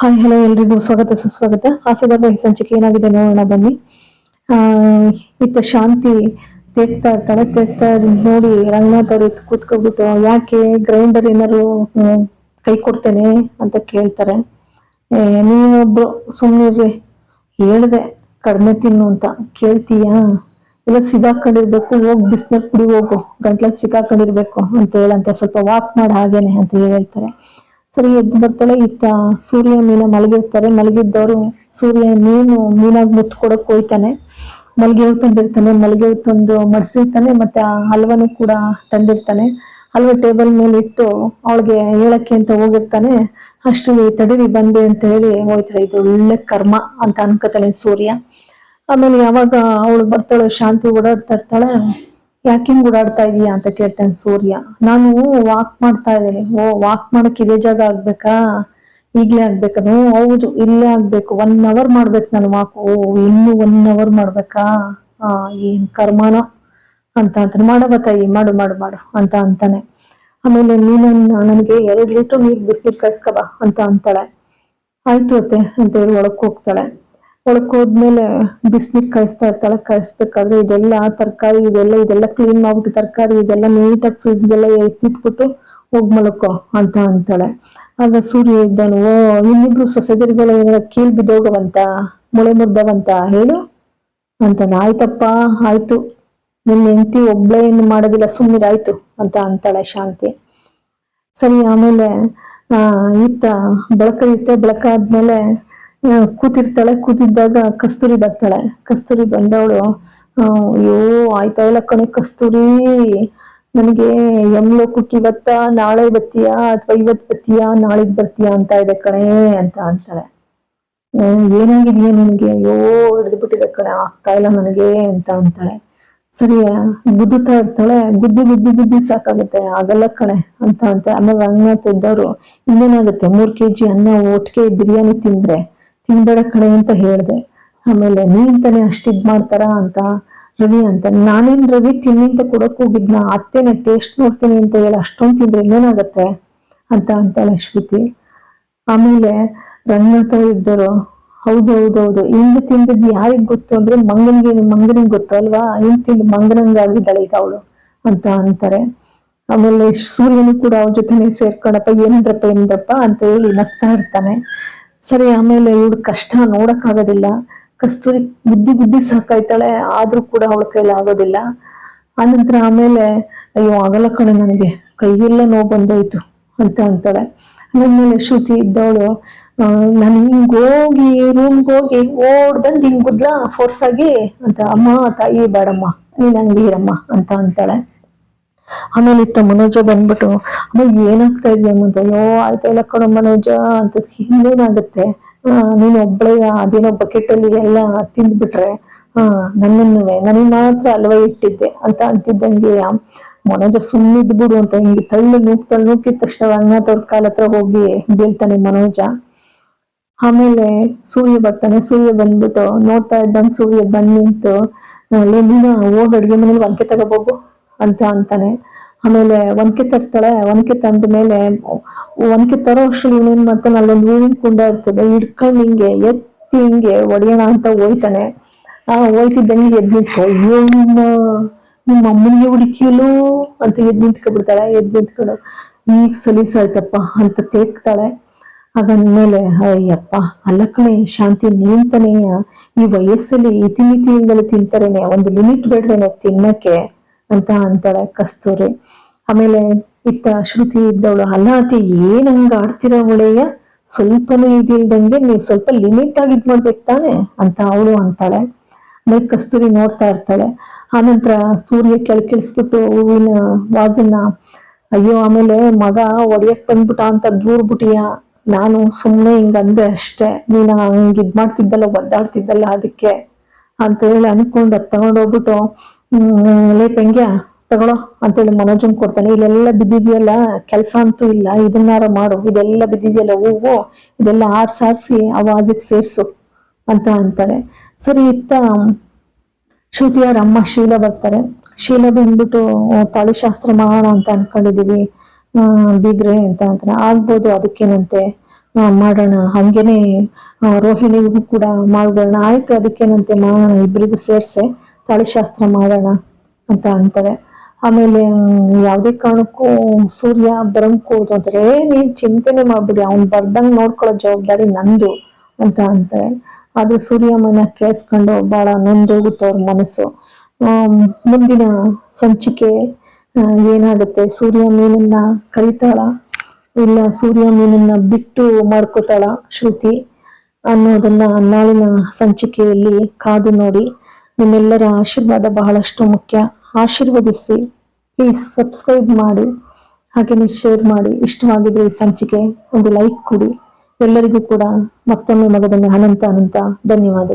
Hi hello ಎಲ್ರಿಗೂ. ಸ್ವಾಗತ, ಸುಸ್ವಾಗತ. ಹಾಸ್ಯದ ಈ ಸಂಚಿಕೆ ಏನಾಗಿದೆ ನೋಡೋಣ, ಬನ್ನಿ. ಇತ್ತ ಶಾಂತಿ ತೆಗ್ತಾ ಇರ್ತಾಳೆ, ತೆಗ್ತಾ ನೋಡಿ ರಂಗನಾಥ್ ಅವ್ರು ಇತ್ತು ಕೂತ್ಕೊಬಿಟ್ಟು, ಯಾಕೆ ಗ್ರೈಂಡರ್ ಏನಾರು ಕೈ ಕೊಡ್ತೇನೆ ಅಂತ ಕೇಳ್ತಾರೆ. ನೀವೊಬ್ರು ಸುಮ್ಮನಿರ್ರಿ ಹೇಳ್ದೆ, ಕಡಿಮೆ ತಿನ್ನು ಅಂತ. ಕೇಳ್ತೀಯಾ? ಇಲ್ಲ ಸಿಗಾಕೊಂಡಿರ್ಬೇಕು, ಹೋಗಿ ಬಿಸ್ನೀರ್ ಕುಡಿ ಹೋಗು ಗಂಟ್ಲಲ್ಲಿ ಸಿಗಾಕೊಂಡಿರ್ಬೇಕು ಅಂತ ಹೇಳಂತ. ಸ್ವಲ್ಪ ವಾಕ್ ಮಾಡಿ ಹಾಗೇನೆ ಅಂತ ಹೇಳ್ತಾರೆ. ಸರಿ, ಎದ್ದು ಬರ್ತಾಳೆ. ಇತ್ತ ಸೂರ್ಯ ಮೀನ ಮಲಗಿರ್ತಾರೆ. ಮಲಗಿದ್ದವರು ಸೂರ್ಯ ಮೀನು, ಮೀನಾಗ್ ಮುತ್ತು ಕೊಡಕ್ ಹೋಯ್ತಾನೆ. ಮಲ್ಗೆ ತಂದಿರ್ತಾನೆ. ಮಲ್ಗೆ ತಂದು ಮಡಿಸಿರ್ತಾನೆ. ಮತ್ತೆ ಆ ಹಲ್ವನು ಕೂಡ ತಂದಿರ್ತಾನೆ. ಹಲ್ವ ಟೇಬಲ್ ಮೇಲೆ ಇಟ್ಟು ಅವಳಿಗೆ ಹೇಳಕ್ಕೆ ಅಂತ ಹೋಗಿರ್ತಾನೆ. ಅಷ್ಟರಲ್ಲಿ ತಡೀರಿ, ಬಂದೆ ಅಂತ ಹೇಳಿ ಹೋಯ್ತಾರೆ ಇದು ಒಳ್ಳೆ ಕರ್ಮ ಅಂತ ಅನ್ಕೋತಾನೆ ಸೂರ್ಯ. ಆಮೇಲೆ ಯಾವಾಗ ಅವಳು ಬರ್ತಾಳೆ, ಶಾಂತಿ ಓಡಾಡ್ತಾ ಇರ್ತಾಳೆ. ಯಾಕೆ ಹಿಂಗ್ ಓಡಾಡ್ತಾ ಇದೀಯಾ ಅಂತ ಕೇಳ್ತಾನೆ ಸೂರ್ಯ. ನಾನು ವಾಕ್ ಮಾಡ್ತಾ ಇದ್ದೇನೆ. ಓ ವಾಕ್ ಮಾಡಕ್ ಇದೇ ಜಾಗ ಆಗ್ಬೇಕಾ? ಈಗ್ಲೇ ಆಗ್ಬೇಕದು ಹೌದು, ಇಲ್ಲೇ ಆಗ್ಬೇಕು. ಒನ್ ಅವರ್ ಮಾಡ್ಬೇಕು ನಾನು ವಾಕ್ ಓ, ಇನ್ನು ಒನ್ ಅವರ್ ಮಾಡ್ಬೇಕಾ? ಆ, ಏನ್ ಕರ್ಮಾನ? ಅಂತ ಅಂತಾನೆ ಮಾಡವ ತಾಯಿ ಮಾಡು ಮಾಡು ಮಾಡು, ಅಂತ, ಅಂತಾನೆ. ಆಮೇಲೆ ನೀನು ನನಗೆ ಎರಡು ಲೀಟರ್ ನೀರ್ ಬಿಸಿನೀರ್ ಕಳ್ಸ್ಕಬ ಅಂತ ಅಂತಾಳೆ. ಆಯ್ತು ಅತ್ತೆ, ಅಂತ ಹೇಳಿ ಒಳಕ್ ಹೋಗ್ತಾಳೆ. ಒಳಕ್ ಬಿಸ್ನೀರ್ ಕಾಯಿಸ್ತಾ ಇರ್ತಾಳೆ, ಕಾಯಿಸ್ಬೇಕಾದ್ರೆ ಇದೆಲ್ಲ ತರಕಾರಿ, ಇದೆಲ್ಲ ಇದೆಲ್ಲ ಕ್ಲೀನ್ ಮಾಡ್ಬಿಟ್ಟು ತರಕಾರಿ, ಇದೆಲ್ಲ ನೀಟಾಗಿ ಫ್ರಿಜ್ಗೆಲ್ಲ ಎತ್ತಿಟ್ಬಿಟ್ಟು ಹೋಗ್ ಮಲಕೋ ಅಂತ ಅಂತಾಳೆ. ಆಗ ಸೂರ್ಯ ಇದ್ದಾನು ಓ, ಇನ್ನಿಬ್ರು ಸೊಸೆದರಿಗೆಲ್ಲ ಕೀಳ್ ಬಿದ್ದೋಗವಂತ, ಮೊಳೆ ಮುರ್ದವಂತ ಹೇಳು ಅಂತ ಆಯ್ತಪ್ಪ, ಆಯ್ತು. ನಿನ್ನ ಹೆಂಡತಿ ಒಬ್ಳೆ ಏನು ಮಾಡೋದಿಲ್ಲ ಸುಮ್ಮನಿರಾಯ್ತು ಅಂತ ಅಂತಾಳೆ ಶಾಂತಿ. ಸರಿ, ಆಮೇಲೆ, ಆ ಬೆಳಕ ಇತ್ತೆ ಬೆಳಕಾದ್ಮೇಲೆ ಕೂತಿರ್ತಾಳೆ, ಕೂತಿದ್ದಾಗ ಕಸ್ತೂರಿ ಬರ್ತಾಳೆ. ಕಸ್ತೂರಿ ಬಂದವಳು ಅಯ್ಯೋ, ಆಯ್ತಾ ಇಲ್ಲ ಕಣೆ ಕಸ್ತೂರಿ. ನನಗೆ ಯಮ್ಲೋಕಕ್ಕೆ ಇವತ್ತ ನಾಳೆ ಬತ್ತೀಯಾ ಅಥವಾ ಇವತ್ತು ಬತ್ತೀಯಾ ನಾಳಿದ್ ಬರ್ತೀಯಾ ಅಂತ ಇದೆ ಕಣೆ ಅಂತ ಅಂತಾಳೆ. ಏನಾಗಿದೆಯಾ ನನಗೆ? ಅಯ್ಯೋ, ಹಿಡಿದು ಬಿಟ್ಟಿದೆ ಕಣೆ, ಆಗ್ತಾ ಇಲ್ಲ ನನಗೆ ಅಂತ ಅಂತಾಳೆ. ಸರಿ, ಗುದ್ದುತ್ತಾ ಇರ್ತಾಳೆ. ಗುದ್ದಿ ಗುದ್ದಿ ಗುದ್ದಿ ಸಾಕಾಗುತ್ತೆ. ಆಗಲ್ಲ ಕಣೆ ಅಂತ ಅಂತ. ಆಮೇಲೆ ಅನ್ನ ಇದ್ದವರು ಇನ್ನೇನಾಗುತ್ತೆ? ಮೂರ್ ಕೆಜಿ ಅನ್ನ ಒಟ್ಟಿಗೆ ಬಿರಿಯಾನಿ ತಿಂದ್ರೆ ತಿನ್ಬೇಡ ಕಣೆ ಅಂತ ಹೇಳ್ದೆ. ಆಮೇಲೆ ನೀನ್ ತಾನೇ ಅಷ್ಟ್ ಇದ್ ಮಾಡ್ತಾರ ಅಂತ ರವಿ ಅಂತ ನಾನೇನ್ ರವಿ ತಿನ್ನಿ ಅಂತ ಕೊಡಕ್ ಹೋಗಿದ್ನ? ಅತ್ತೆನ ಟೇಸ್ಟ್ ನೋಡ್ತೀನಿ ಅಂತ ಹೇಳಿ ಅಷ್ಟೊಂದ್ ತಿಂದ್ರೆ ಏನಾಗತ್ತೆ ಅಂತ ಅಂತಾಳೆ ಅಶ್ವಿತಿ. ಆಮೇಲೆ ರಂಗನಾಥ ಇದ್ದರು. ಹೌದು ಹೌದು ಹೌದು. ಹಿಂಗ್ ತಿಂದದ್ ಯಾರಿಗ್ ಗೊತ್ತು ಅಂದ್ರೆ ಮಂಗನ್ಗೆ ಮಂಗನಿಗೆ ಗೊತ್ತು ಅಲ್ವಾ? ಹಿಂಗ್ ತಿಂದ್ ಮಂಗನಂಗಾಗಿದ್ದಾಳೆ ಈಗ ಅವಳು ಅಂತ ಅಂತಾರೆ. ಆಮೇಲೆ ಸೂರ್ಯನು ಕೂಡ ಅವ್ರ ಜೊತೆನೆ ಸೇರ್ಕೊಂಡಪ್ಪ, ಏನಂದ್ರಪ್ಪ ಏನಂದ್ರಪ್ಪ ಅಂತ ಹೇಳಿ ನಗ್ತಾ ಇರ್ತಾನೆ. ಸರಿ, ಆಮೇಲೆ ಇವಳು ಕಷ್ಟ ನೋಡಕ್ ಆಗೋದಿಲ್ಲ ಕಸ್ತೂರಿ ಬುದ್ಧಿ ಬುದ್ಧಿ ಸಾಕಾಯ್ತಾಳೆ, ಆದ್ರೂ ಕೂಡ ಅವಳ ಕೈಲಿ ಆಗೋದಿಲ್ಲ. ಆನಂತರ ಆಮೇಲೆ, ಅಯ್ಯೋ, ಆಗಲ್ಲ ಕಣೆ ನನಗೆ. ಕೈಯೆಲ್ಲ ನೋವು ಬಂದೋಯ್ತು ಅಂತ ಅಂತಾಳೆ. ಆಮೇಲೆ ಶ್ರುತಿ ಇದ್ದವಳು ನಾನು ಹಿಂಗೋಗಿ ಹೋಗಿ ರೂಮ್ಗೆ ಹೋಗಿ ಓಡ್ ಬಂದು ಹಿಂಗ್ ಗುದ್ಲಾ ಫೋರ್ಸ್ ಆಗಿ, ಅಂತ, ಅಮ್ಮ, ತಾಯಿ, ಬೇಡಮ್ಮ, ನೀನ್ ಹಂಗೀರಮ್ಮ ಅಂತ ಅಂತಾಳೆ. ಆಮೇಲೆ ಇತ್ತ ಮನೋಜ ಬಂದ್ಬಿಟ್ಟು, ಅಮ್ಮ, ಏನಾಗ್ತಾ ಇದೆಯಮ್ಮ ಅಂತ ಅಯ್ಯೋ, ಆಯ್ತಾ ಇಲ್ಲ ಕಣೋ ಮನೋಜ, ಅಂತ ಇನ್ನೇನಾಗುತ್ತೆ ಆ, ನೀನು ಒಬ್ಬಳೇ ಅದೇನೋ ಬಕೆಟ್ ಅಲ್ಲಿ ಎಲ್ಲ ತಿಂದ್ಬಿಟ್ರೆ ಹಾ ನನ್ನನ್ನು ನನಗೆ ಮಾತ್ರ ಅಲ್ವ ಇಟ್ಟಿದ್ದೆ? ಅಂತ ಅಂತಿದ್ದಂಗೆ ಮನೋಜ ಸುಮ್ಮನಿದ್ ಬಿಡು ಅಂತ ಹಿಂಗೆ ತಳ್ಳು ನೂಕ್, ತಳ್ಳು ನೂಕಿದ ತಕ್ಷಣ ಅವ್ರ ಕಾಲ ಹತ್ರ ಹೋಗಿ ಬೀಳ್ತಾನೆ ಮನೋಜ. ಆಮೇಲೆ ಸೂರ್ಯ ಬರ್ತಾನೆ, ಸೂರ್ಯ ಬಂದ್ಬಿಟ್ಟು ನೋಡ್ತಾ ಇದ್ದಂಗೆ ಸೂರ್ಯ ಬಂದ್ ನಿಂತು ನೀನು ಹೋಗಿ ಅಡ್ಗೆ ಮನೇಲಿ ಒಂಕೆ ತಗೋಬೋಗು ಅಂತ ಅಂತಾನೆ. ಆಮೇಲೆ ಒನಕೆ ತರ್ತಾಳೆ. ಒನಕೆ ತಂದ ಮೇಲೆ ಒನಕೆ ತರೋ ಅಷ್ಟ್ರಲ್ಲಿ ಇವನೇನ್ ಮಾಡ್ತಾನೆ? ಅಲ್ಲೊಂದು ಹೂವಿನ ಕುಂಡ ಇರ್ತದೆ. ಹಿಡ್ಕೊಂಡು ಹಿಂಗೆ ಎತ್ತಿ ಹಿಂಗೆ ಒಡೆಯೋಣ ಅಂತ ಹೋಯ್ತಾನೆ. ಆ ಹೋಯ್ತಿದ್ದಂಗೆ ಎದ್ ನಿಂತ್ಕೊ, ಅಯ್ಯೋ, ನಿಮ್ಮ ನಿಮ್ಮ ಅಮ್ಮನಿಗೆ ಹುಡುಕಿಲು ಅಂತ ಎದ್ ನಿಂತ್ಕೊಬಿಡ್ತಾಳೆ. ಎದ್ ನಿಂತ್ಕೊಂಡು, ಈಗ ಸಲೀಸಾಯ್ತಪ್ಪ ಅಂತ ತೇಗ್ತಾಳೆ. ಅದಾದ್ಮೇಲೆ, ಅಯ್ಯಪ್ಪ, ಅಲ್ಲ ಕಣೆ, ಶಾಂತಿ ನೀನ್ ಈ ವಯಸ್ಸಲ್ಲಿ ಇತಿಮಿತಿಯಿಂದಲೇ ತಿಂತಾರೇನೆ. ಒಂದು ಲಿಮಿಟ್ ಬೇಡ್ರೇನೆ ತಿನ್ನಕ್ಕೆ. ಅಂತ ಅಂತಾಳೆ ಕಸ್ತೂರಿ. ಆಮೇಲೆ ಇತ್ತ ಶ್ರುತಿ ಇದ್ದವಳು ಅಲ್ಲಾತಿ ಏನ್ ಹಂಗ ಆಡ್ತಿರೋ ಒಳೆಯ ಸ್ವಲ್ಪನೂ ಇದಿಲ್ದಂಗೆ ನೀವು ಸ್ವಲ್ಪ ಲಿಮಿಟ್ ಆಗಿ ಇದ್ ಮಾಡ್ಬೇಕು ತಾನೆ ಅಂತ ಅವಳು ಅಂತಾಳೆ. ಆಮೇಲೆ ಕಸ್ತೂರಿ ನೋಡ್ತಾ ಇರ್ತಾಳೆ. ಆನಂತರ ಸೂರ್ಯ ಕೆಳಕಿಳಿಸ್ಬಿಟ್ಟು ಹೂವಿನ ವಾಸನ್ನ, ಅಯ್ಯೋ, ಆಮೇಲೆ ಮಗ ಒಡೆಯಕ್ ಬಂದ್ಬಿಟ್ಟ ಅಂತ ದೂರ್ಬಿಟಿಯ ನಾನು ಸುಮ್ಮನೆ ಹಿಂಗಂದೆ ಅಷ್ಟೇ. ನೀನು ಹಂಗ್ ಇದ್ ಮಾಡ್ತಿದ್ದಲ್ಲ, ಒದ್ದಾಡ್ತಿದ್ದಲ್ಲ ಅದಕ್ಕೆ ಅಂತ ಹೇಳಿ ಅನ್ಕೊಂಡು ಅದು ತಗೊಂಡೋಗ್ಬಿಟ್ಟು ಹ್ಮ್, ಲೇ ಪೆಂಗ್ಯ, ತಗೊಳೋ, ಅಂತೇಳಿ ಮನೋಜನ್ ಕೊಡ್ತಾನೆ. ಇಲ್ಲೆಲ್ಲ ಬಿದ್ದಿದ್ಯಲ್ಲ, ಕೆಲಸ ಅಂತೂ ಇಲ್ಲ. ಇದನ್ನಾರ ಮಾಡು. ಇದೆಲ್ಲ ಬಿದ್ದಿದ್ಯಲ್ಲ ಹೂವು ಇದೆಲ್ಲ ಆರ್ಸ್, ಆರ್ಸಿ ಆ ವಾಜಕ್ ಸೇರ್ಸು ಅಂತ ಅಂತಾರೆ. ಸರಿ, ಇತ್ತ ಶ್ರುತಿಯವ್ರ ಅಮ್ಮ ಶೀಲ ಬರ್ತಾರೆ. ಶೀಲ ಬಂದ್ಬಿಟ್ಟು ತಾಳಿಶಾಸ್ತ್ರ ಮಾಡೋಣ ಅಂತ ಅನ್ಕೊಂಡಿದೀವಿ. ಬೀಗ್ರೆ ಅಂತ ಅಂತಾರೆ. ಆಗ್ಬೋದು ಅದಕ್ಕೇನಂತೆ. ಮಾಡೋಣ. ಹಂಗೇನೆ ರೋಹಿಣಿಗೂ ಕೂಡ ಮಾಡ್ಬೋಣ. ಆಯ್ತು, ಅದಕ್ಕೇನಂತೆ ಮಾಡೋಣ. ಇಬ್ಬರಿಗೂ ಸೇರ್ಸೆ. ತಾಳಿಶಾಸ್ತ್ರ ಮಾಡೋಣ ಅಂತ ಅಂತಾರೆ. ಆಮೇಲೆ ಯಾವುದೇ ಕಾರಣಕ್ಕೂ ಸೂರ್ಯ ಬರಂಕೋದು ಅಂತಾರೆ "ಏ, ನೀನ್ ಚಿಂತೆನೆ ಮಾಡ್ಬಿಡಿ ಅವ್ನು ಬರ್ದಂಗೆ ನೋಡ್ಕೊಳ್ಳೋ ಜವಾಬ್ದಾರಿ ನಂದು ಅಂತ ಅಂತಾರೆ. ಆದ್ರೆ ಸೂರ್ಯಮ್ಮನ ಕೇಳಿಸ್ಕೊಂಡು ಬಹಳ ನೊಂದೋಗುತ್ತೆ ಅವ್ರ ಮನಸ್ಸು. ಮುಂದಿನ ಸಂಚಿಕೆ ಏನಾಗುತ್ತೆ? ಸೂರ್ಯ ಮೀನನ್ನ ಕರಿತಾಳ? ಇಲ್ಲ ಸೂರ್ಯ ಮೀನನ್ನ ಬಿಟ್ಟು ಮಾಡ್ಕೋತಾಳ ಶ್ರುತಿ? ಅನ್ನೋದನ್ನ ನಾಳಿನ ಸಂಚಿಕೆಯಲ್ಲಿ ಕಾದು ನೋಡಿ. ನಿಮ್ಮೆಲ್ಲರ ಆಶೀರ್ವಾದ ಬಹಳಷ್ಟು ಮುಖ್ಯ. ಆಶೀರ್ವದಿಸಿ ಪ್ಲೀಸ್ ಸಬ್ಸ್ಕ್ರೈಬ್ ಮಾಡಿ, ಹಾಗೆಯೇ ಶೇರ್ ಮಾಡಿ. ಇಷ್ಟವಾಗಿದ್ರೆ ಈ ಸಂಚಿಕೆ ಒಂದು ಲೈಕ್ ಕೊಡಿ. ಎಲ್ಲರಿಗೂ ಕೂಡ ಮತ್ತೊಮ್ಮೆ ಮಗದೊಮ್ಮೆ ಅನಂತ ಅನಂತ ಧನ್ಯವಾದ.